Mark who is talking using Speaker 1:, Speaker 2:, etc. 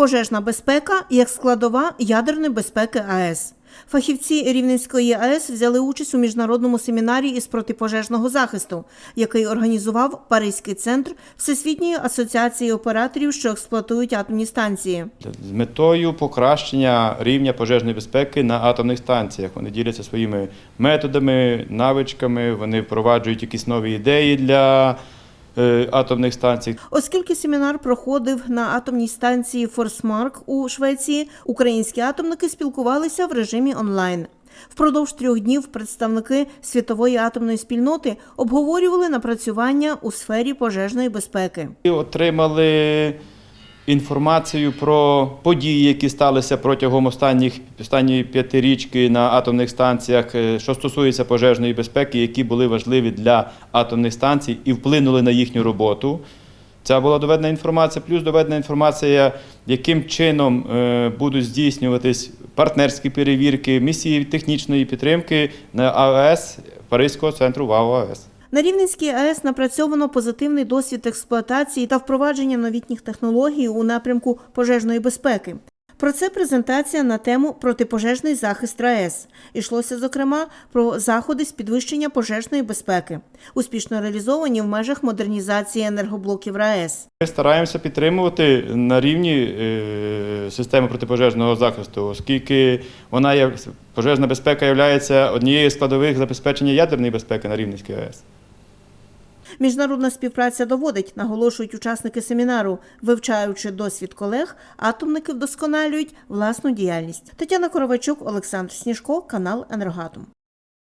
Speaker 1: Пожежна безпека як складова ядерної безпеки АЕС. Фахівці Рівненської АЕС взяли участь у міжнародному семінарі із протипожежного захисту, який організував Паризький центр Всесвітньої асоціації операторів, що експлуатують атомні станції.
Speaker 2: з метою покращення рівня пожежної безпеки на атомних станціях. Вони діляться своїми методами, навичками, вони впроваджують якісь нові ідеї для атомних станцій.
Speaker 1: Оскільки семінар проходив на атомній станції Форсмарк у Швеції, українські атомники спілкувалися в режимі онлайн. Впродовж трьох днів представники світової атомної спільноти обговорювали напрацювання у сфері пожежної безпеки.
Speaker 2: Отримали інформацію про події, які сталися протягом останніх останньої п'ятирічки на атомних станціях, е, що стосується пожежної безпеки, які були важливі для атомних станцій і вплинули на їхню роботу. Це була доведена інформація, плюс доведена інформація, яким чином е, будуть здійснюватись партнерські перевірки, місії технічної підтримки на АЕС Паризького центру ВАО АЕС.
Speaker 1: На Рівненській АЕС напрацьовано позитивний досвід експлуатації та впровадження новітніх технологій у напрямку пожежної безпеки. Про це презентація на тему протипожежний захист РаЕС. Ішлося, зокрема, про заходи з підвищення пожежної безпеки, успішно реалізовані в межах модернізації енергоблоків РаЕС.
Speaker 2: Ми стараємося підтримувати на рівні е, системи протипожежного захисту, оскільки вона є пожежна безпека є однією з складових забезпечення ядерної безпеки на Рівненській АЕС.
Speaker 1: Міжнародна співпраця доводить, наголошують учасники семінару, вивчаючи досвід колег, атомники вдосконалюють власну діяльність. Тетяна Коровачук, Олександр Сніжко, канал Енергатом.